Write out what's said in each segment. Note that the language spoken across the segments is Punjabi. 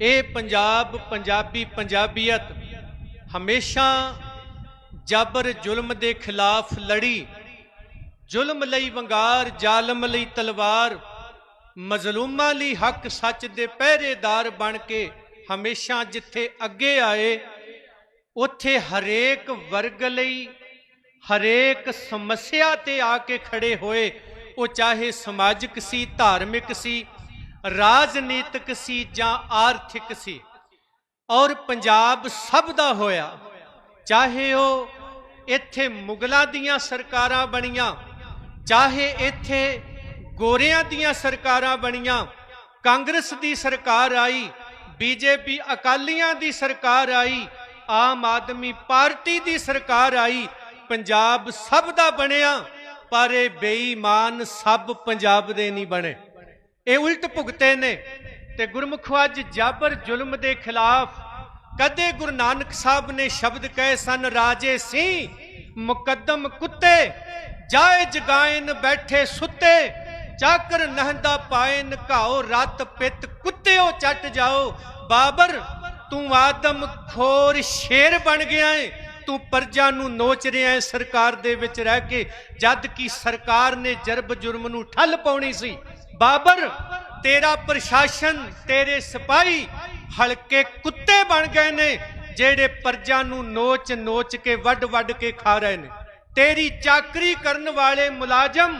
ਇਹ ਪੰਜਾਬ, ਪੰਜਾਬੀ ਪੰਜਾਬੀਅਤ ਹਮੇਸ਼ਾ ਜਬਰ ਜ਼ੁਲਮ ਦੇ ਖਿਲਾਫ ਲੜੀ। ਜ਼ੁਲਮ ਲਈ ਵੰਗਾਰ, ਜ਼ਾਲਮ ਲਈ ਤਲਵਾਰ, ਮਜ਼ਲੂਮਾਂ ਲਈ ਹੱਕ ਸੱਚ ਦੇ ਪਹਿਰੇਦਾਰ ਬਣ ਕੇ ਹਮੇਸ਼ਾ ਜਿੱਥੇ ਅੱਗੇ ਆਏ, ਉੱਥੇ ਹਰੇਕ ਵਰਗ ਲਈ ਹਰੇਕ ਸਮੱਸਿਆ ਤੇ ਆ ਕੇ ਖੜੇ ਹੋਏ। ਉਹ ਚਾਹੇ ਸਮਾਜਿਕ ਸੀ, ਧਾਰਮਿਕ ਸੀ ਰਾਜਨੀਤਿਕ ਸੀ ਜਾਂ ਆਰਥਿਕ ਸੀ? ਔਰ ਪੰਜਾਬ ਸਭ ਦਾ ਹੋਇਆ, ਚਾਹੇ ਉਹ ਇੱਥੇ ਮੁਗਲਾਂ ਦੀਆਂ ਸਰਕਾਰਾਂ ਬਣੀਆਂ, ਚਾਹੇ ਇੱਥੇ ਗੋਰਿਆਂ ਦੀਆਂ ਸਰਕਾਰਾਂ ਬਣੀਆਂ, ਕਾਂਗਰਸ ਦੀ ਸਰਕਾਰ ਆਈ, ਬੀਜੇਪੀ ਅਕਾਲੀਆਂ ਦੀ ਸਰਕਾਰ ਆਈ, ਆਮ ਆਦਮੀ ਪਾਰਟੀ ਦੀ ਸਰਕਾਰ ਆਈ, ਪੰਜਾਬ ਸਭ ਦਾ ਬਣਿਆ, ਪਰ ਇਹ ਬੇਈਮਾਨ ਸਭ ਪੰਜਾਬ ਦੇ ਨਹੀਂ ਬਣੇ। ਇਹ ਉਲਟ ਭੁਗਤੇ ਨੇ ਤੇ ਗੁਰਮੁਖੋ ਅੱਜ ਜਾਬਰ ਜ਼ੁਲਮ ਦੇ ਖਿਲਾਫ ਕਦੇ ਗੁਰੂ ਨਾਨਕ ਸਾਹਿਬ ਨੇ ਸ਼ਬਦ ਕਹੇ ਸਨ, ਰਾਜੇ ਸਿੰਘ ਮੁਕੱਦਮ ਕੁੱਤੇ, ਜਾਏ ਜਗਾਇਨ ਬੈਠੇ ਸੁੱਤੇ, ਚਾਕਰ ਨਹੰਦਾ ਪਾਇਨ ਘਾਓ ਰਤ ਪਿੱਤ ਕੁੱਤਿਓ ਚੱਟ ਜਾਓ, ਬਾਬਰ, ਤੂੰ ਆਦਮ ਖੋਰ ਸ਼ੇਰ ਬਣ ਗਿਆ ਏ, ਤੂੰ ਪਰਜਾ ਨੂੰ ਨੋਚ ਰਿਹਾ ਏ, ਸਰਕਾਰ ਦੇ ਵਿੱਚ ਰਹਿ ਕੇ ਜਦ ਕਿ ਸਰਕਾਰ ਨੇ ਜਰਬ ਜੁਰਮ ਨੂੰ ਠੱਲ ਪਾਉਣੀ ਸੀ ਬਾਬਰ, ਤੇਰਾ ਪ੍ਰਸ਼ਾਸਨ, ਤੇਰੇ ਸਿਪਾਹੀ ਹਲਕੇ ਕੁੱਤੇ ਬਣ ਗਏ ਨੇ, ਜਿਹੜੇ ਪਰਜਾ ਨੂੰ ਨੋਚ ਨੋਚ ਕੇ ਵੱਡ ਵੱਡ ਕੇ ਖਾ ਰਹੇ ਨੇ। ਤੇਰੀ ਚਾਕਰੀ ਕਰਨ ਵਾਲੇ ਮੁਲਾਜ਼ਮ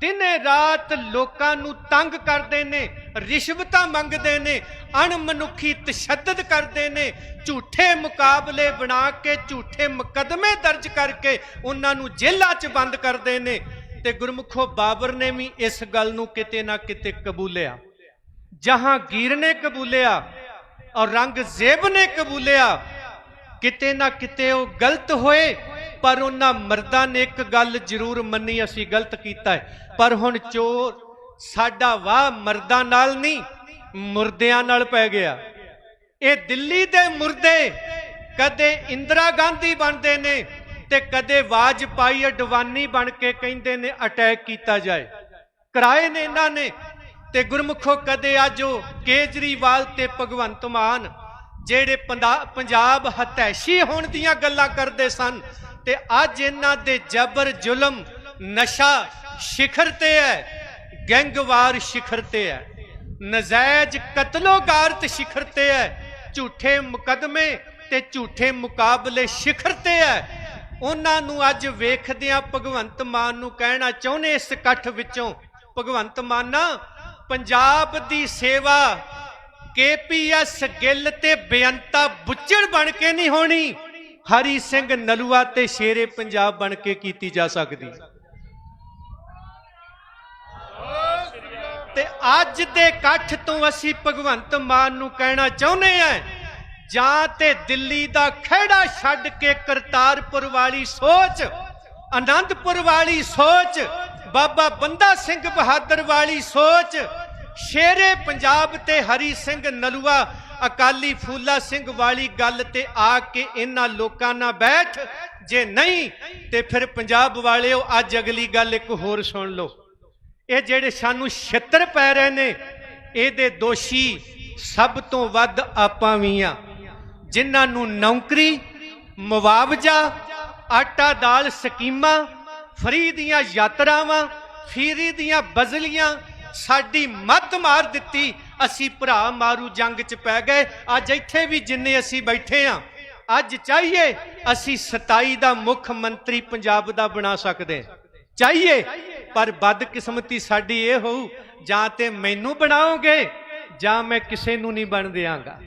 ਦਿਨੇ ਰਾਤ ਲੋਕਾਂ ਨੂੰ ਤੰਗ ਕਰਦੇ ਨੇ, ਰਿਸ਼ਵਤਾਂ ਮੰਗਦੇ ਨੇ, ਅਣਮਨੁੱਖੀ ਤਸ਼ੱਦਦ ਕਰਦੇ ਨੇ, ਝੂਠੇ ਮੁਕਾਬਲੇ ਬਣਾ ਕੇ, ਝੂਠੇ ਮੁਕੱਦਮੇ ਦਰਜ ਕਰਕੇ ਉਹਨਾਂ ਨੂੰ ਜੇਲ੍ਹਾਂ 'ਚ ਬੰਦ ਕਰਦੇ ਨੇ। ਤੇ ਗੁਰਮੁਖੋ ਬਾਬਰ ਨੇ ਵੀ ਇਸ ਗੱਲ ਨੂੰ ਕਿਤੇ ਨਾ ਕਿਤੇ ਕਬੂਲਿਆ। ਜਹਾਂਗੀਰ ਨੇ ਕਬੂਲਿਆ ਔਰ ਰੰਗ ਨੇ ਕਬੂਲਿਆ, ਕਿਤੇ ਨਾ ਕਿਤੇ ਉਹ ਗਲਤ ਹੋਏ, ਪਰ ਉਹਨਾਂ ਮਰਦਾਂ ਨੇ ਇੱਕ ਗੱਲ ਜ਼ਰੂਰ ਮੰਨੀ, ਅਸੀਂ ਗਲਤ ਕੀਤਾ ਹੈ। ਪਰ ਹੁਣ ਚੋਰ ਸਾਡਾ ਵਾਹ ਮਰਦਾਂ ਨਾਲ ਨਹੀਂ, ਮੁਰਦਿਆਂ ਨਾਲ ਪੈ ਗਿਆ। ਇਹ ਦਿੱਲੀ ਦੇ ਮੁਰਦੇ ਕਦੇ ਇੰਦਰਾ ਗਾਂਧੀ ਬਣਦੇ ਨੇ ਤੇ ਕਦੇ ਵਾਜਪਾਈ ਅਡਵਾਨੀ ਬਣ ਕੇ ਕਹਿੰਦੇ ਨੇ ਅਟੈਕ ਕੀਤਾ ਜਾਏ। ਕਰਾਏ ਨੇ ਇਹਨਾਂ ਨੇ ਤੇ ਗੁਰਮੁਖੋ ਕਦੇ ਅੱਜ ਉਹ ਕੇਜਰੀਵਾਲ ਤੇ ਭਗਵੰਤ ਮਾਨ, ਜਿਹੜੇ ਪੰਜਾਬ ਹਤੈਸ਼ੀ ਹੋਣ ਦੀਆਂ ਗੱਲਾਂ ਕਰਦੇ ਸਨ ਤੇ ਅੱਜ ਇਹਨਾਂ ਦੇ ਜਬਰ ਜ਼ੁਲਮ ਨਸ਼ਾ ਸਿਖਰ ਤੇ ਹੈ, ਗੈਂਗਵਾਰ ਸਿਖਰ ਤੇ ਹੈ, ਨਜਾਇਜ਼ ਕਤਲੋਗਾਰਤ ਸਿਖਰ ਤੇ ਹੈ, ਝੂਠੇ ਮੁਕਦਮੇ ਤੇ ਝੂਠੇ ਮੁਕਾਬਲੇ ਸਿਖਰ ਤੇ ਹੈ। ਉਹਨਾਂ ਨੂੰ ਅੱਜ ਵੇਖਦਿਆਂ ਭਗਵੰਤ ਮਾਨ ਨੂੰ ਕਹਿਣਾ ਚਾਹੁੰਦੇ ਇਸ ਇਕੱਠ ਵਿੱਚੋਂ। ਭਗਵੰਤ ਮਾਨਾ, ਪੰਜਾਬ ਦੀ ਸੇਵਾ ਕੇਪੀਐਸ ਗਿੱਲ ਤੇ ਬੇਅੰਤਾ ਬੁੱਚੜ ਬਣ ਕੇ ਨਹੀਂ ਹੋਣੀ। ਹਰੀ ਸਿੰਘ ਨਲੂਆ ਤੇ ਸ਼ੇਰੇ ਪੰਜਾਬ ਬਣ ਕੇ ਕੀਤੀ ਜਾ ਸਕਦੀ। ਤੇ ਅੱਜ ਦੇ ਇਕੱਠ ਤੋਂ ਅਸੀਂ ਭਗਵੰਤ ਮਾਨ ਨੂੰ ਕਹਿਣਾ ਚਾਹੁੰਦੇ ਆ ਜਾਂ ਤੇ ਦਿੱਲੀ ਦਾ ਖਹਿੜਾ ਛੱਡ ਕੇ ਕਰਤਾਰਪੁਰ ਵਾਲੀ ਸੋਚ ਆਨੰਦਪੁਰ ਵਾਲੀ ਸੋਚ, ਬਾਬਾ ਬੰਦਾ ਸਿੰਘ ਬਹਾਦਰ ਵਾਲੀ ਸੋਚ, ਸ਼ੇਰੇ ਪੰਜਾਬ ਤੇ ਹਰੀ ਸਿੰਘ ਨਲੂਆ, ਅਕਾਲੀ ਫੂਲਾ ਸਿੰਘ ਵਾਲੀ ਗੱਲ ਤੇ ਆ ਕੇ ਇਹਨਾਂ ਲੋਕਾਂ ਨਾਲ ਬੈਠ, ਜੇ ਨਹੀਂ ਤੇ ਫਿਰ ਪੰਜਾਬ ਵਾਲਿਓ ਅੱਜ ਅਗਲੀ ਗੱਲ ਇੱਕ ਹੋਰ ਸੁਣ ਲਓ। ਇਹ ਜਿਹੜੇ ਸਾਨੂੰ ਛਿੱਤਰ ਪੈ ਰਹੇ ਨੇ, ਇਹਦੇ ਦੋਸ਼ੀ ਸਭ ਤੋਂ ਵੱਧ ਆਪਾਂ ਵੀ ਆ। ਜਿਨ੍ਹਾਂ ਨੂੰ ਨੌਕਰੀ, ਮੁਆਵਜ਼ਾ, ਆਟਾ ਦਾਲ ਸਕੀਮਾਂ, ਫਰੀ ਦੀਆਂ ਯਾਤਰਾਵਾਂ, ਫੀਰੀ ਦੀਆਂ ਬਜ਼ਲੀਆਂ ਸਾਡੀ ਮੱਤ ਮਾਰ ਦਿੱਤੀ, ਅਸੀਂ ਭਰਾ ਮਾਰੂ ਜੰਗ 'ਚ ਪੈ ਗਏ। ਅੱਜ ਇੱਥੇ ਵੀ ਜਿੰਨੇ ਅਸੀਂ ਬੈਠੇ ਆ, ਅੱਜ ਚਾਹੀਏ ਅਸੀਂ 27 ਦਾ ਮੁੱਖ ਮੰਤਰੀ ਪੰਜਾਬ ਦਾ ਬਣਾ ਸਕਦੇ ਚਾਹੀਏ, ਪਰ ਬਦਕਿਸਮਤੀ ਸਾਡੀ ਇਹ ਹੋਊ, ਜਾਂ ਤੇ ਮੈਨੂੰ ਬਣਾਓਗੇ, ਜਾਂ ਮੈਂ ਕਿਸੇ ਨੂੰ ਨਹੀਂ ਬਣ ਦਿਆਂਗਾ।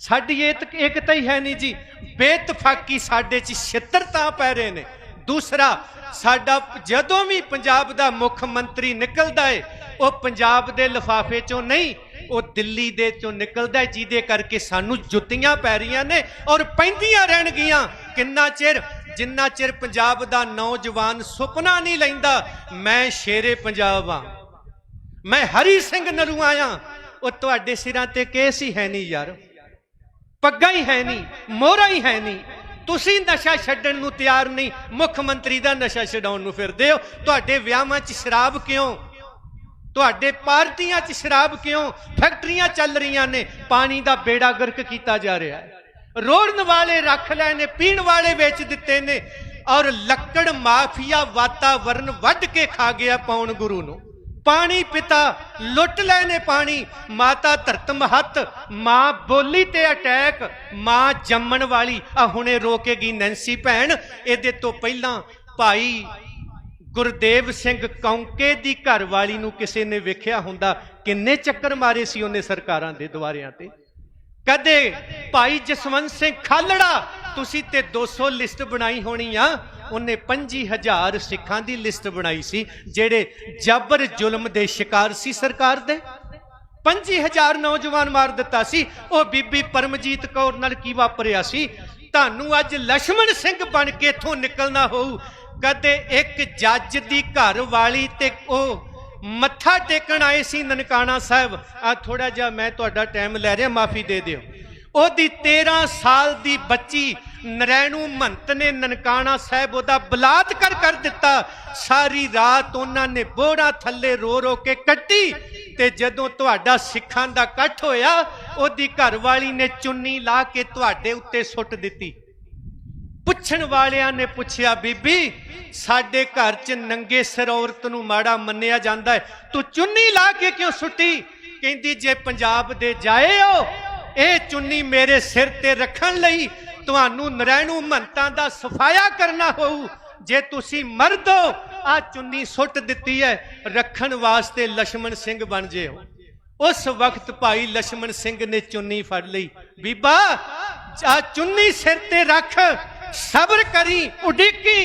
ਸਾਡੀ ਇਹ ਤੱਕ ਹੀ ਹੈ ਨਹੀਂ ਜੀ। ਬੇਤਫਾਕੀ ਸਾਡੇ 'ਚ ਛਿੱਤਰ ਤਾਂ ਪੈ ਰਹੇ ਨੇ। ਦੂਸਰਾ, ਸਾਡਾ ਜਦੋਂ ਵੀ ਪੰਜਾਬ ਦਾ ਮੁੱਖ ਮੰਤਰੀ ਨਿਕਲਦਾ ਏ, ਉਹ ਪੰਜਾਬ ਦੇ ਲਿਫਾਫੇ 'ਚੋਂ ਨਹੀਂ, ਉਹ ਦਿੱਲੀ ਦੇ ਚੋਂ ਨਿਕਲਦਾ ਜਿਹਦੇ ਕਰਕੇ ਸਾਨੂੰ ਜੁੱਤੀਆਂ ਪੈ ਰਹੀਆਂ ਨੇ ਔਰ ਪੈਂਦੀਆਂ ਰਹਿਣਗੀਆਂ। ਕਿੰਨਾ ਚਿਰ? ਜਿੰਨਾ ਚਿਰ ਪੰਜਾਬ ਦਾ ਨੌਜਵਾਨ ਸੁਪਨਾ ਨਹੀਂ ਲੈਂਦਾ, ਮੈਂ ਸ਼ੇਰੇ ਪੰਜਾਬ ਆ। ਮੈਂ ਹਰੀ ਸਿੰਘ ਨਰੂ ਆਇਆ ਉਹ ਤੁਹਾਡੇ ਸਿਰਾਂ ਤੇ ਕੇਸ ਹੀ ਹੈ ਨਹੀਂ ਯਾਰ। ਪੱਗਾਂ ਹੀ ਹੈ ਨਹੀਂ, ਮੋਹਰਾ ਹੀ ਹੈ ਨਹੀਂ। ਤੁਸੀਂ ਨਸ਼ਾ ਛੱਡਣ ਨੂੰ ਤਿਆਰ ਨਹੀਂ, ਮੁੱਖ ਮੰਤਰੀ ਦਾ ਨਸ਼ਾ ਛਡਾਉਣ ਨੂੰ ਫਿਰਦੇ ਹੋ। ਤੁਹਾਡੇ ਵਿਆਹਾਂ 'ਚ ਸ਼ਰਾਬ ਕਿਉਂ? ਤੁਹਾਡੇ ਪਾਰਟੀਆਂ 'ਚ ਸ਼ਰਾਬ ਕਿਉਂ? ਫੈਕਟਰੀਆਂ ਚੱਲ ਰਹੀਆਂ ਨੇ, ਪਾਣੀ ਦਾ ਬੇੜਾ ਗਰਕ ਕੀਤਾ ਜਾ ਰਿਹਾ ਹੈ। ਰੋੜਨ ਵਾਲੇ ਰੱਖ ਲਏ ਨੇ, ਪੀਣ ਵਾਲੇ ਵੇਚ ਦਿੱਤੇ ਨੇ। ਔਰ ਲੱਕੜ ਮਾਫੀਆ ਵਾਤਾਵਰਨ ਵੱਢ ਕੇ ਖਾ ਗਿਆ ਪੌਣ ਗੁਰੂ ਨੂੰ। ਪਾਣੀ ਪਿਤਾ, ਲੁੱਟ ਲਏ ਨੇ ਪਾਣੀ। ਮਾਤਾ ਧਰਤ ਮਹਤ ਮਾਂ ਬੋਲੀ ਤੇ ਅਟੈਕ, ਮਾਂ ਜੰਮਣ ਵਾਲੀ। ਆ ਹੁਣੇ ਰੋਕੇਗੀ ਨੈਂਸੀ ਭੈਣ। ਇਹਦੇ ਤੋਂ ਪਹਿਲਾਂ ਭਾਈ ਗੁਰਦੇਵ ਸਿੰਘ ਕੌਂਕੇ ਦੀ ਘਰਵਾਲੀ ਨੂੰ ਕਿਸੇ ਨੇ ਵੇਖਿਆ ਹੁੰਦਾ, ਕਿੰਨੇ ਚੱਕਰ ਮਾਰੇ ਸੀ ਉਹਨੇ ਸਰਕਾਰਾਂ ਦੇ ਦੁਆਰਿਆਂ ਤੇ। ਕਦੇ ਭਾਈ ਜਸਵੰਤ ਸਿੰਘ ਖਾਲੜਾ, ਤੁਸੀਂ ਤੇ 200 ਲਿਸਟ ਬਣਾਈ ਹੋਣੀ ਆ ਉਹਨੇ 25000 ਸਿੱਖਾਂ ਦੀ ਲਿਸਟ ਬਣਾਈ ਸੀ, ਜਿਹੜੇ ਜਬਰ ਜ਼ੁਲਮ ਦੇ ਸ਼ਿਕਾਰ ਸੀ ਸਰਕਾਰ ਦੇ। 25000 ਨੌਜਵਾਨ ਮਾਰ ਦਿੱਤਾ ਸੀ। ਉਹ ਬੀਬੀ ਪਰਮਜੀਤ ਕੌਰ ਨਾਲ ਕੀ ਵਾਪਰਿਆ ਸੀ? ਤੁਹਾਨੂੰ ਅੱਜ ਲక్ష్మణ ਸਿੰਘ ਬਣ ਕੇ ਇਥੋਂ ਨਿਕਲਣਾ ਹੋਊ। ਕਦੇ ਇੱਕ ਜੱਜ ਦੀ ਘਰ ਵਾਲੀ ਤੇ ਉਹ ਮੱਥਾ ਟੇਕਣ ਆਏ ਸੀ ਨਨਕਾਣਾ ਸਾਹਿਬ। ਆ ਥੋੜਾ ਜਿਹਾ ਮੈਂ ਤੁਹਾਡਾ ਟਾਈਮ ਲੈ ਰਿਹਾ, ਮਾਫੀ ਦੇ ਦਿਓ। ਉਹਦੀ 13 ਸਾਲ ਦੀ ਬੱਚੀ ਨਰੈਣੂ ਮਹੰਤ ਨੇ ਨਨਕਾਣਾ ਸਾਹਿਬ ਉਹਦਾ ਬਲਾਤਕਾਰ ਕਰ ਦਿੱਤਾ। ਸਾਰੀ ਰਾਤ ਉਹਨਾਂ ਨੇ ਬੋੜਾ ਥੱਲੇ ਰੋ ਰੋ ਕੇ ਕੱਟੀ ਤੇ ਜਦੋਂ ਤੁਹਾਡਾ ਸਿੱਖਾਂ ਦਾ ਇਕੱਠ ਹੋਇਆ, ਉਹਦੀ ਘਰਵਾਲੀ ਨੇ ਚੁੰਨੀ ਲਾ ਕੇ ਤੁਹਾਡੇ ਉੱਤੇ ਸੁੱਟ ਦਿੱਤੀ। ਪੁੱਛਣ ਵਾਲਿਆਂ ਨੇ ਪੁੱਛਿਆ, ਬੀਬੀ, ਸਾਡੇ ਘਰ 'ਚ ਨੰਗੇ ਸਿਰ ਔਰਤ ਨੂੰ ਮਾੜਾ ਮੰਨਿਆ ਜਾਂਦਾ ਹੈ। ਤੂੰ ਚੁੰਨੀ ਲਾ ਕੇ ਕਿਉਂ ਸੁੱਟੀ? ਕਹਿੰਦੀ, ਜੇ ਪੰਜਾਬ ਦੇ ਜਾਏ ਹੋ, ਇਹ ਚੁੰਨੀ ਮੇਰੇ ਸਿਰ ਤੇ ਰੱਖਣ ਲਈ ਤੁਹਾਨੂੰ ਨਰੈਣੂ ਮੰਤਾਂ ਦਾ ਸਫਾਇਆ ਕਰਨਾ ਹੋਊ। ਜੇ ਤੁਸੀਂ ਮਰਦੋ ਹੋ ਆ ਚੁੰਨੀ ਸੁੱਟ ਦਿੱਤੀ ਹੈ ਰੱਖਣ ਵਾਸਤੇ ਲక్ష్మణ ਸਿੰਘ ਬਣ ਜਿਓ। ਉਸ ਵਕਤ ਭਾਈ ਲక్ష్మణ ਸਿੰਘ ਨੇ ਚੁੰਨੀ ਫੜ ਲਈ। ਬੀਬਾ ਆ ਚੁੰਨੀ ਸਿਰ ਤੇ ਰੱਖ, ਸਬਰ ਕਰੀ, ਉਡੀਕੀ,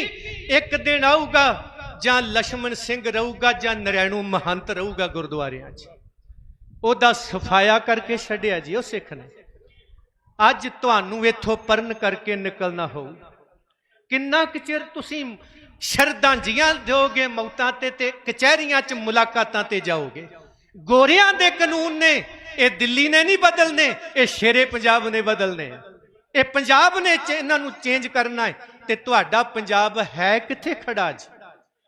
ਇੱਕ ਦਿਨ ਆਊਗਾ ਜਾਂ ਲక్ష్మణ ਸਿੰਘ ਰਹੂਗਾ ਜਾਂ ਨਰੈਣੂ ਮਹੰਤ ਰਹੂਗਾ ਗੁਰਦੁਆਰਿਆਂ 'ਚ। ਉਹਦਾ ਸਫਾਇਆ ਕਰਕੇ ਛੱਡਿਆ ਜੀ ਉਹ ਸਿੱਖ ਨੇ। ਅੱਜ ਤੁਹਾਨੂੰ ਇੱਥੋਂ ਪਰਨ ਕਰਕੇ ਨਿਕਲਣਾ ਹੋਊ। ਕਿੰਨਾ ਕੁ ਚਿਰ ਤੁਸੀਂ ਸ਼ਰਧਾਂਜੀਆਂ ਦਿਓਗੇ ਮੌਤਾਂ ਤੇ ਤੇ ਕਚਹਿਰੀਆਂ 'ਚ ਮੁਲਾਕਾਤਾਂ ਤੇ ਜਾਓਗੇ? ਗੋਰਿਆਂ ਦੇ ਕਾਨੂੰਨ ਨੇ, ਇਹ ਦਿੱਲੀ ਨੇ ਨਹੀਂ ਬਦਲਨੇ, ਇਹ ਸ਼ੇਰੇ ਪੰਜਾਬ ਨੇ ਬਦਲਨੇ। ਆ ਇਹ ਪੰਜਾਬ ਨੇ ਇਹਨਾਂ ਨੂੰ ਚੇਂਜ ਕਰਨਾ ਹੈ ਤੇ ਤੁਹਾਡਾ ਪੰਜਾਬ ਹੈ ਕਿੱਥੇ ਖੜਾ ਜੀ?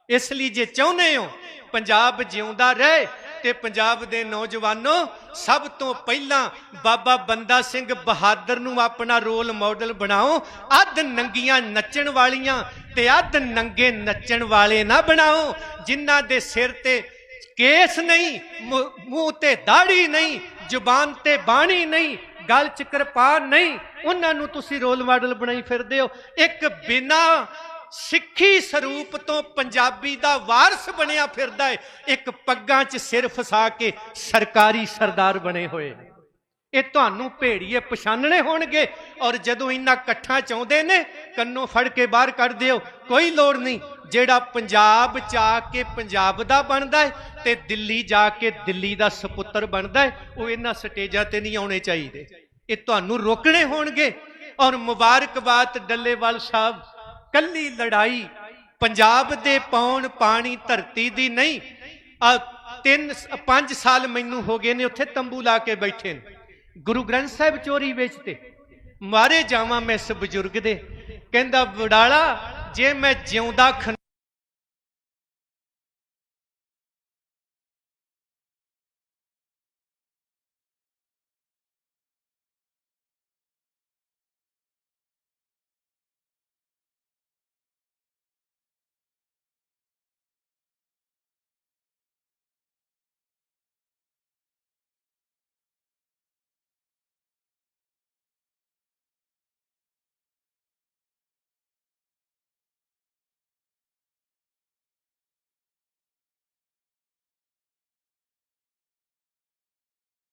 ਇਸ ਲਈ ਜੇ ਚਾਹੁੰਦੇ ਹੋ, ਪੰਜਾਬ ਜਿਉਂਦਾ ਰਹੇ ਤੇ ਪੰਜਾਬ ਦੇ ਨੌਜਵਾਨੋ, ਸਭ ਤੋਂ ਪਹਿਲਾਂ ਬਾਬਾ ਬੰਦਾ ਸਿੰਘ ਬਹਾਦਰ ਨੂੰ ਆਪਣਾ ਰੋਲ ਮਾਡਲ ਬਣਾਓ। ਅੱਧ ਨੰਗੀਆਂ ਨੱਚਣ ਵਾਲੀਆਂ ਤੇ ਅੱਧ ਨੰਗੇ ਨੱਚਣ ਵਾਲੇ ਨਾ ਬਣਾਓ, ਜਿਨ੍ਹਾਂ ਦੇ ਸਿਰ ਤੇ ਕੇਸ ਨਹੀਂ, ਮੂੰਹ ਤੇ ਦਾੜੀ ਨਹੀਂ, ਜ਼ੁਬਾਨ ਤੇ ਬਾਣੀ ਨਹੀਂ, ਗੱਲ ਚ ਕਿਰਪਾਨ ਨਹੀਂ, ਉਹਨਾਂ ਨੂੰ ਤੁਸੀਂ ਰੋਲ ਮਾਡਲ ਬਣਾਈ ਫਿਰਦੇ ਹੋ। ਇੱਕ ਬਿਨਾ ਸਿੱਖੀ ਸਰੂਪ ਤੋਂ ਪੰਜਾਬੀ ਦਾ ਵਾਰਸ ਬਣਿਆ ਫਿਰਦਾ ਹੈ। ਇੱਕ ਪੱਗਾਂ 'ਚ ਸਿਰ ਫਸਾ ਕੇ ਸਰਕਾਰੀ ਸਰਦਾਰ ਬਣੇ ਹੋਏ ਨੇ। ਇਹ ਤੁਹਾਨੂੰ ਭੇੜੀਏ ਪਛਾਨਣੇ ਹੋਣਗੇ ਔਰ ਜਦੋਂ ਇਹਨਾਂ ਇਕੱਠਾਂ ਚਾਹੁੰਦੇ ਨੇ, ਕੰਨੋਂ ਫੜ ਕੇ ਬਾਹਰ ਕੱਢ ਦਿਓ। ਕੋਈ ਲੋੜ ਨਹੀਂ, ਜਿਹੜਾ ਪੰਜਾਬ ਜਾ ਕੇ ਪੰਜਾਬ ਦਾ ਬਣਦਾ ਹੈ ਤੇ ਦਿੱਲੀ ਜਾ ਕੇ ਦਿੱਲੀ ਦਾ ਸੁਪੁੱਤਰ ਬਣਦਾ ਹੈ, ਉਹ ਇਹਨਾਂ ਸਟੇਜਾਂ ਤੇ ਨਹੀਂ ਆਉਣੇ ਚਾਹੀਦੇ। ਇਹ ਤੁਹਾਨੂੰ ਰੋਕਣੇ ਹੋਣਗੇ। ਔਰ ਮੁਬਾਰਕਬਾਦ ਡੱਲੇਵਾਲ ਸਾਹਿਬ ਕੱਲੀ ਲੜਾਈ ਪੰਜਾਬ ਦੇ ਪੌਣ ਪਾਣੀ ਧਰਤੀ ਦੀ ਨਹੀਂ। ਆ ਤਿੰਨ ਪੰਜ ਸਾਲ ਮੈਨੂੰ ਹੋ ਗਏ ਨੇ ਉੱਥੇ ਤੰਬੂ ਲਾ ਕੇ ਬੈਠੇ ਨੇ। ਗੁਰੂ ਗ੍ਰੰਥ ਸਾਹਿਬ ਚੋਰੀ ਵੇਚਤੇ ਮਾਰੇ ਜਾਵਾਂ ਮੈਂ ਇਸ ਬਜ਼ੁਰਗ ਦੇ। ਕਹਿੰਦਾ, ਵਡਾਲਾ, ਜੇ ਮੈਂ ਜਿਉਂਦਾ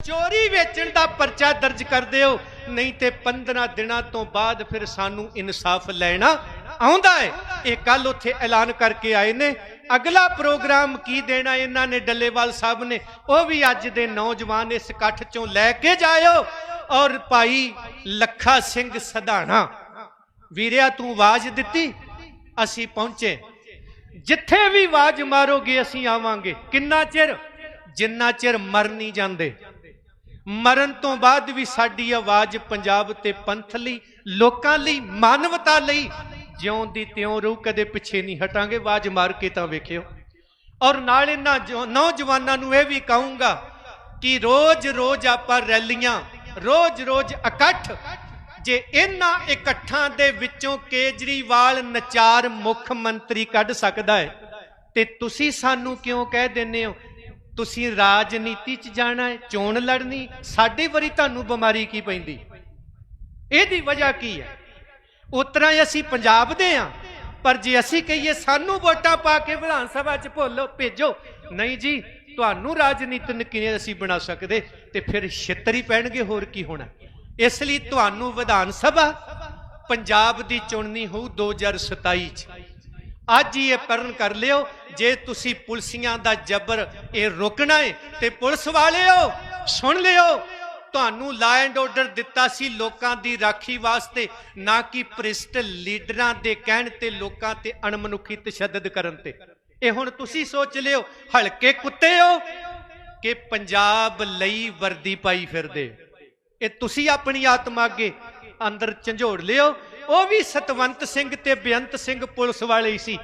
ਚੋਰੀ ਵੇਚਣ ਦਾ ਪਰਚਾ ਦਰਜ ਕਰ ਦਿਓ। ਨਹੀਂ ਤੇ 15 ਦਿਨਾਂ ਤੋਂ ਬਾਅਦ ਫਿਰ ਸਾਨੂੰ ਇਨਸਾਫ ਲੈਣਾ ਆਉਂਦਾ ਹੈ। ਇਹ ਕੱਲ ਉੱਥੇ ਐਲਾਨ ਕਰਕੇ ਆਏ ਨੇ। ਅਗਲਾ ਪ੍ਰੋਗਰਾਮ ਕੀ ਦੇਣਾ ਇਹਨਾਂ ਨੇ ਡੱਲੇਵਾਲ ਸਾਹਿਬ ਨੇ? ਉਹ ਵੀ ਅੱਜ ਦੇ ਨੌਜਵਾਨ ਇਸ ਇਕੱਠ ਚੋਂ ਲੈ ਕੇ ਜਾਇਓ। ਔਰ ਭਾਈ ਲੱਖਾ ਸਿੰਘ ਸਧਾਣਾ, ਵੀਰਿਆ ਤੂੰ ਆਵਾਜ਼ ਦਿੱਤੀ? ਅਸੀਂ ਪਹੁੰਚੇ। ਜਿੱਥੇ ਵੀ ਆਵਾਜ਼ ਮਾਰੋਗੇ ਅਸੀਂ ਆਵਾਂਗੇ। ਕਿੰਨਾ ਚਿਰ? ਜਿੰਨਾ ਚਿਰ ਮਰ ਨਹੀਂ ਜਾਂਦੇ। ਮਰਨ ਤੋਂ ਬਾਅਦ ਵੀ ਸਾਡੀ ਆਵਾਜ਼ ਪੰਜਾਬ ਤੇ ਪੰਥ ਲਈ, ਲੋਕਾਂ ਲਈ, ਮਾਨਵਤਾ ਲਈ ਜਿਉਂ ਦੀ ਤਿਉਂ ਰਹੂ ਕਦੇ ਪਿੱਛੇ ਨਹੀਂ ਹਟਾਂਗੇ, ਆਵਾਜ਼ ਮਾਰ ਕੇ ਤਾਂ ਵੇਖਿਓ। ਔਰ ਨਾਲ ਇਹਨਾਂ ਜੋ- ਨੌਜਵਾਨਾਂ ਨੂੰ ਇਹ ਵੀ ਕਹੂੰਗਾ ਕਿ ਰੋਜ਼-ਰੋਜ਼ ਆਪਾਂ ਰੈਲੀਆਂ ਰੋਜ਼-ਰੋਜ਼ ਇਕੱਠ, ਜੇ ਇਹਨਾਂ ਇਕੱਠਾਂ ਦੇ ਵਿੱਚੋਂ ਕੇਜਰੀਵਾਲ ਨਚਾਰ ਮੁੱਖ ਮੰਤਰੀ ਕੱਢ ਸਕਦਾ ਹੈ, ਤੇ ਤੁਸੀਂ ਸਾਨੂੰ ਕਿਉਂ ਕਹਿ ਦਿੰਦੇ ਹੋ ਤੁਸੀਂ ਰਾਜਨੀਤੀ 'ਚ ਜਾਣਾ ਹੈ, ਚੋਣ ਲੜਨੀ, ਸਾਡੇ ਵਾਰੀ ਤੁਹਾਨੂੰ ਬਿਮਾਰੀ ਕੀ ਪੈਂਦੀ? ਇਹਦੀ ਵਜ੍ਹਾ ਕੀ ਹੈ? ਉਤਰਾ ਅਸੀਂ ਪੰਜਾਬ ਦੇ ਆ ਪਰ ਜੇ ਅਸੀਂ ਕਹੀਏ ਸਾਨੂੰ ਵੋਟਾਂ ਪਾ ਕੇ ਵਿਧਾਨ ਸਭਾ 'ਚ ਭੁੱਲੋ ਭੇਜੋ, ਨਹੀਂ ਜੀ, ਤੁਹਾਨੂੰ ਰਾਜਨੀਤਿਕ ਕਿਵੇਂ ਅਸੀਂ ਬਣਾ ਸਕਦੇ? ਤੇ ਫਿਰ ਛਿੱਤਰ ਪੈਣਗੇ, ਹੋਰ ਕੀ ਹੋਣਾ? ਇਸ ਲਈ ਤੁਹਾਨੂੰ ਵਿਧਾਨ ਸਭਾ ਪੰਜਾਬ ਦੀ ਚੁਣਨੀ ਹੋਊ 2027 ਚ। ਅੱਜ ਹੀ ਇਹ ਪਰਨ ਕਰ ਲਿਓ, ਜੇ ਤੁਸੀਂ ਪੁਲਸੀਆਂ ਦਾ ਜ਼ਬਰ ਇਹ ਰੋਕਣਾ ਹੈ ਤੇ ਪੁਲਿਸ ਵਾਲਿਓ, ਸੁਣ ਲਿਓ, ਤੁਹਾਨੂੰ ਲਾ ਐਂਡ ਆਰਡਰ ਦਿੱਤਾ ਸੀ ਲੋਕਾਂ ਦੀ ਰਾਖੀ ਵਾਸਤੇ, ਨਾ ਕਿ ਭ੍ਰਿਸ਼ਟ ਲੀਡਰਾਂ ਦੇ ਕਹਿਣ ਤੇ ਲੋਕਾਂ ਤੇ ਅਣਮਨੁੱਖੀ ਤਸ਼ੱਦਦ ਕਰਨ ਤੇ। ਇਹ ਹੁਣ ਤੁਸੀਂ ਸੋਚ ਲਿਓ, ਹਲਕੇ ਕੁੱਤੇ ਹੋ, ਕਿ ਪੰਜਾਬ ਲਈ ਵਰਦੀ ਪਾਈ ਫਿਰਦੇ। ਇਹ ਤੁਸੀਂ ਆਪਣੀ ਆਤਮਾ ਅੱਗੇ ਅੰਦਰ ਝੰਜੋੜ ਲਿਓ ਉਹ ਵੀ ਸਤਵੰਤ ਸਿੰਘ ਤੇ ਬੇਅੰਤ ਸਿੰਘ ਪੁਲਿਸ ਵਾਲੇ ਹੀ ਸੀ।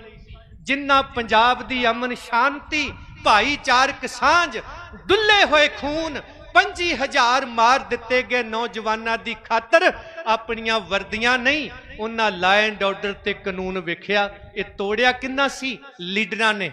ਜਿਨ੍ਹਾਂ ਪੰਜਾਬ ਦੀ ਅਮਨ ਸ਼ਾਂਤੀ, ਭਾਈਚਾਰਕ ਸਾਂਝ ਡੁੱਲੇ ਹੋਏ ਖੂਨ 25000 ਮਾਰ ਦਿੱਤੇ ਗਏ ਨੌਜਵਾਨਾਂ ਦੀ ਖਾਤਰ ਆਪਣੀਆਂ ਵਰਦੀਆਂ ਨਹੀਂ, ਉਹਨਾਂ ਲਾ ਐਂਡ ਆਰਡਰ ਤੇ ਕਾਨੂੰਨ ਵੇਖਿਆ, ਇਹ ਤੋੜਿਆ ਕਿੰਨਾ ਸੀ? ਲੀਡਰਾਂ ਨੇ।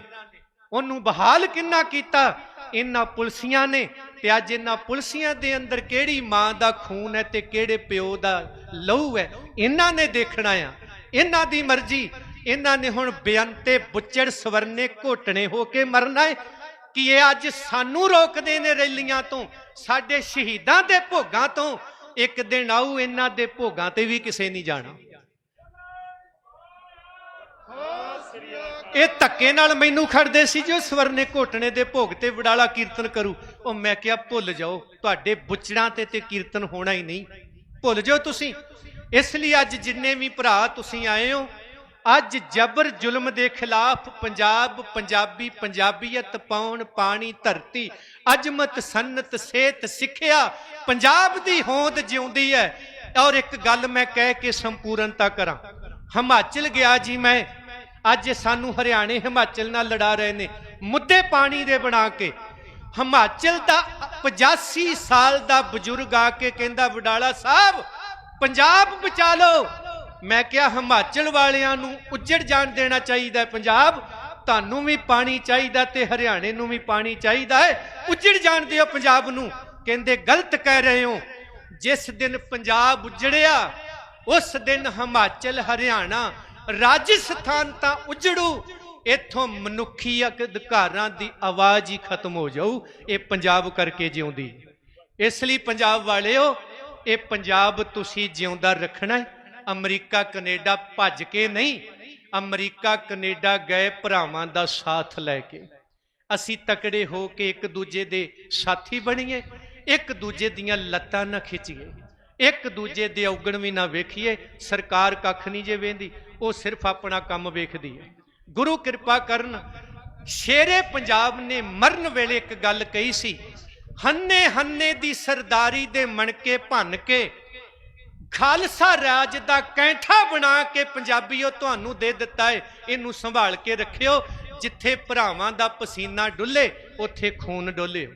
ਉਹਨੂੰ ਬਹਾਲ ਕਿੰਨਾ ਕੀਤਾ? ਇਹਨਾਂ ਪੁਲਸੀਆਂ ਨੇ ਤੇ ਅੱਜ ਇਹਨਾਂ ਪੁਲਸੀਆਂ ਦੇ ਅੰਦਰ ਕਿਹੜੀ ਮਾਂ ਦਾ ਖੂਨ ਹੈ ਤੇ ਕਿਹੜੇ ਪਿਓ ਦਾ ਲਹੂ ਹੈ? ਇਹਨਾਂ ਨੇ ਦੇਖਣਾ ਆ। ਇਹਨਾਂ ਦੀ ਮਰਜ਼ੀ। ਇਹਨਾਂ ਨੇ ਹੁਣ ਬੇਅੰਤੇ ਬੁੱਚੜ ਸਵਰਨੇ ਘੋਟਣੇ ਹੋ ਕੇ ਮਰਨਾ ਹੈ ਕਿ ਇਹ ਅੱਜ ਸਾਨੂੰ ਰੋਕਦੇ ਨੇ ਰੈਲੀਆਂ ਤੋਂ, ਸਾਡੇ ਸ਼ਹੀਦਾਂ ਦੇ ਭੋਗਾਂ ਤੋਂ। ਇੱਕ ਦਿਨ ਆਊ ਇਹਨਾਂ ਦੇ ਭੋਗਾਂ ਤੇ ਵੀ ਕਿਸੇ ਨਹੀਂ ਜਾਣਾ। ਇਹ ਧੱਕੇ ਨਾਲ ਮੈਨੂੰ ਖੜਦੇ ਸੀ ਜੋ ਸਵਰਨੇ ਘੋਟਣੇ ਦੇ ਭੋਗ ਤੇ ਵਡਾਲਾ ਕੀਰਤਨ ਕਰੂ। ਉਹ ਮੈਂ ਕਿਹਾ, ਭੁੱਲ ਜਾਓ, ਤੁਹਾਡੇ ਬੁੱਚੜਾਂ ਤੇ ਤੇ ਕੀਰਤਨ ਹੋਣਾ ਹੀ ਨਹੀਂ। ਭੁੱਲ ਜਾਓ ਤੁਸੀਂ। ਇਸ ਲਈ ਅੱਜ ਜਿੰਨੇ ਵੀ ਭਰਾ ਤੁਸੀਂ ਆਏ ਹੋ, ਅੱਜ ਜਬਰ ਜ਼ੁਲਮ ਦੇ ਖਿਲਾਫ ਪੰਜਾਬ, ਪੰਜਾਬੀ, ਪੰਜਾਬੀਅਤ ਪਾਉਣ ਪਾਣੀ, ਧਰਤੀ, ਅਜਮਤ, ਸੰਨਤ, ਸਿਹਤ, ਸਿੱਖਿਆ, ਪੰਜਾਬ ਦੀ ਹੋਂਦ ਜਿਉਂਦੀ ਹੈ। ਔਰ ਇੱਕ ਗੱਲ ਮੈਂ ਕਹਿ ਕੇ ਸੰਪੂਰਨਤਾ ਕਰਾਂ। ਹਿਮਾਚਲ ਗਿਆ ਜੀ ਮੈਂ। ਅੱਜ ਸਾਨੂੰ ਹਰਿਆਣੇ ਹਿਮਾਚਲ ਨਾਲ ਲੜਾ ਰਹੇ ਨੇ। ਮੁੱਦੇ ਪਾਣੀ ਦੇ ਬਣਾ ਕੇ। ਹਿਮਾਚਲ ਦਾ 85 ਸਾਲ ਦਾ ਬਜ਼ੁਰਗ ਆ ਕੇ ਕਹਿੰਦਾ, ਵਡਾਲਾ ਸਾਹਿਬ, ਪੰਜਾਬ ਬਚਾ ਲਓ। ਮੈਂ ਕਿਹਾ, ਹਿਮਾਚਲ ਵਾਲਿਆਂ ਨੂੰ ਉੱਜੜ ਜਾਣ ਦੇਣਾ ਚਾਹੀਦਾ ਪੰਜਾਬ। ਤੁਹਾਨੂੰ ਵੀ ਪਾਣੀ ਚਾਹੀਦਾ ਤੇ ਹਰਿਆਣੇ ਨੂੰ ਵੀ ਪਾਣੀ ਚਾਹੀਦਾ ਹੈ। ਉੱਜੜ ਜਾਣ ਦਿਓ ਪੰਜਾਬ ਨੂੰ। ਕਹਿੰਦੇ, ਗਲਤ ਕਹਿ ਰਹੇ ਹੋ। ਜਿਸ ਦਿਨ ਪੰਜਾਬ ਉੱਜੜਿਆ, ਉਸ ਦਿਨ ਹਿਮਾਚਲ, ਹਰਿਆਣਾ ਰਾਜਸਥਾਨ ਤਾਂ ਉਜੜੂ, ਇੱਥੋਂ ਮਨੁੱਖੀ ਅਧਿਕਾਰਾਂ ਦੀ ਆਵਾਜ਼ ਹੀ ਖਤਮ ਹੋ ਜਾਊ, ਇਹ ਪੰਜਾਬ ਕਰਕੇ ਜਿਉਂਦੀ। ਇਸ ਲਈ ਪੰਜਾਬ ਵਾਲਿਓ, ਇਹ ਪੰਜਾਬ ਤੁਸੀਂ ਜਿਉਂਦਾ ਰੱਖਣਾ ਅਮਰੀਕਾ, ਕੈਨੇਡਾ ਭੱਜ ਕੇ ਨਹੀਂ, ਅਮਰੀਕਾ, ਕੈਨੇਡਾ ਗਏ ਭਰਾਵਾਂ ਦਾ ਸਾਥ ਲੈ ਕੇ। ਅਸੀਂ ਤਕੜੇ ਹੋ ਕੇ ਇੱਕ ਦੂਜੇ ਦੇ ਸਾਥੀ ਬਣੀਏ, ਇੱਕ ਦੂਜੇ ਦੀਆਂ ਲੱਤਾਂ ਨਾ ਖਿੱਚੀਏ। ਇੱਕ ਦੂਜੇ ਦੇ ਔਗਣ ਵੀ ਨਾ ਵੇਖੀਏ, ਸਰਕਾਰ ਕੱਖ ਨਹੀਂ ਜੇ ਵੇਂਦੀ ਉਹ ਸਿਰਫ ਆਪਣਾ ਕੰਮ ਵੇਖਦੀ ਹੈ। ਗੁਰੂ ਕਿਰਪਾ ਕਰਨ, ਸ਼ੇਰੇ ਪੰਜਾਬ ਨੇ ਮਰਨ ਵੇਲੇ ਇੱਕ ਗੱਲ ਕਹੀ ਸੀ, ਹੰਨੇ ਹੰਨੇ ਦੀ ਸਰਦਾਰੀ ਦੇ ਮਣਕੇ ਭੰਨ ਕੇ, ਖਾਲਸਾ ਰਾਜ ਦਾ ਕੈਂਠਾ ਬਣਾ ਕੇ ਪੰਜਾਬੀਓ ਤੁਹਾਨੂੰ ਦੇ ਦਿੱਤਾ ਹੈ ਇਹਨੂੰ ਸੰਭਾਲ ਕੇ ਰੱਖਿਓ, ਜਿੱਥੇ ਭਰਾਵਾਂ ਦਾ ਪਸੀਨਾ ਡੁੱਲੇ, ਉੱਥੇ ਖੂਨ ਡੋਲੇ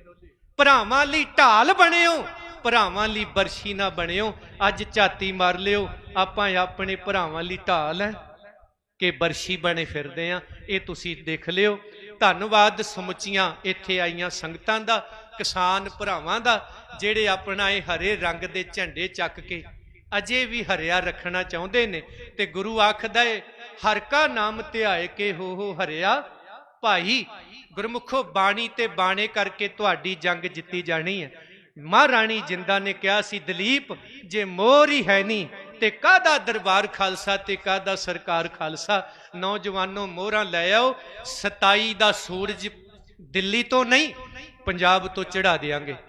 ਭਰਾਵਾਂ ਲਈ ਢਾਲ ਬਣਿਓ ਭਰਾਵਾਂ ਲਈ ਬਰਸ਼ੀ ਨਾ ਬਣਿਓ, ਅੱਜ ਝਾਤੀ ਮਾਰ ਲਿਓ, ਆਪਾਂ ਆਪਣੇ ਭਰਾਵਾਂ ਲਈ ਢਾਲ ਹੈ ਕਿ ਬਰਸ਼ੀ ਬਣੇ ਫਿਰਦੇ ਆ ਇਹ ਤੁਸੀਂ ਦੇਖ ਲਿਓ। ਧੰਨਵਾਦ ਸਮੁੱਚੀਆਂ ਇੱਥੇ ਆਈਆਂ ਸੰਗਤਾਂ ਦਾ, ਕਿਸਾਨ ਭਰਾਵਾਂ ਦਾ, ਜਿਹੜੇ ਆਪਣਾ ਇਹ ਹਰੇ ਰੰਗ ਦੇ ਝੰਡੇ ਚੱਕ ਕੇ ਅਜੇ ਵੀ ਹਰਿਆ ਰੱਖਣਾ ਚਾਹੁੰਦੇ ਨੇ ਤੇ ਗੁਰੂ ਆਖਦਾ ਏ, ਹਰ ਕਾ ਨਾਮ ਧਿਆਏ ਕੇ ਹੋ ਹੋ ਹਰਿਆ ਭਾਈ, ਗੁਰਮੁਖੋ ਬਾਣੀ ਤੇ ਬਾਣੇ ਕਰਕੇ ਤੁਹਾਡੀ ਜੰਗ ਜਿੱਤੀ ਜਾਣੀ ਹੈ। ਮਹਾਰਾਣੀ ਜਿੰਦਾ ਨੇ ਕਿਹਾ ਸੀ, ਦਲੀਪ, ਜੇ ਮੋਰ ਹੀ ਹੈ ਨਹੀਂ ਤੇ ਕਾਦਾ ਦਰਬਾਰ ਖਾਲਸਾ ਤੇ ਕਾਦਾ ਸਰਕਾਰ ਖਾਲਸਾ? ਨੌਜਵਾਨੋ, ਮੋਹਰਾਂ ਲੈ ਆਓ 27 ਦਾ ਸੂਰਜ ਦਿੱਲੀ ਤੋਂ ਨਹੀਂ, ਪੰਜਾਬ ਤੋਂ ਚੜਾ ਦੇਾਂਗੇ